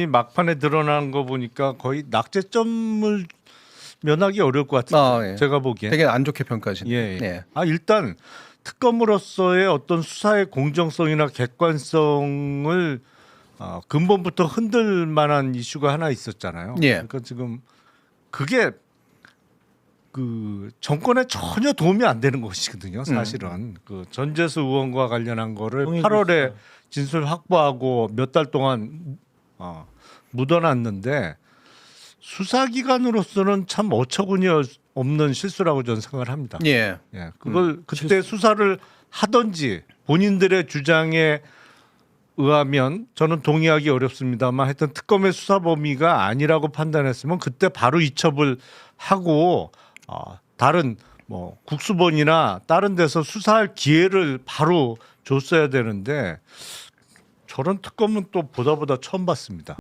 이 막판에 드러난 거 보니까 거의 낙제점을 면하기 어려울 것 같은데 아, 예. 제가 보기엔 되게 안 좋게 평가하시네요. 예, 예. 네. 아 일단 특검으로서의 어떤 수사의 공정성이나 객관성을 어, 근본부터 흔들 만한 이슈가 하나 있었잖아요. 예. 그러니까 지금 그게 그 정권에 전혀 도움이 안 되는 것이거든요. 사실은 그 전재수 의원과 관련한 거를 동의 8월에 진술 확보하고 몇 달 동안 어, 묻어놨는데 수사기관으로서는 참 어처구니 없는 실수라고 저는 생각을 합니다. 예. 예, 그걸 그때 수사를 하든지 본인들의 주장에 의하면 저는 동의하기 어렵습니다만 하여튼 특검의 수사 범위가 아니라고 판단했으면 그때 바로 이첩을 하고 어, 다른 뭐 국수본이나 다른 데서 수사할 기회를 바로 줬어야 되는데 저런 특검은 또 보다 보다 처음 봤습니다.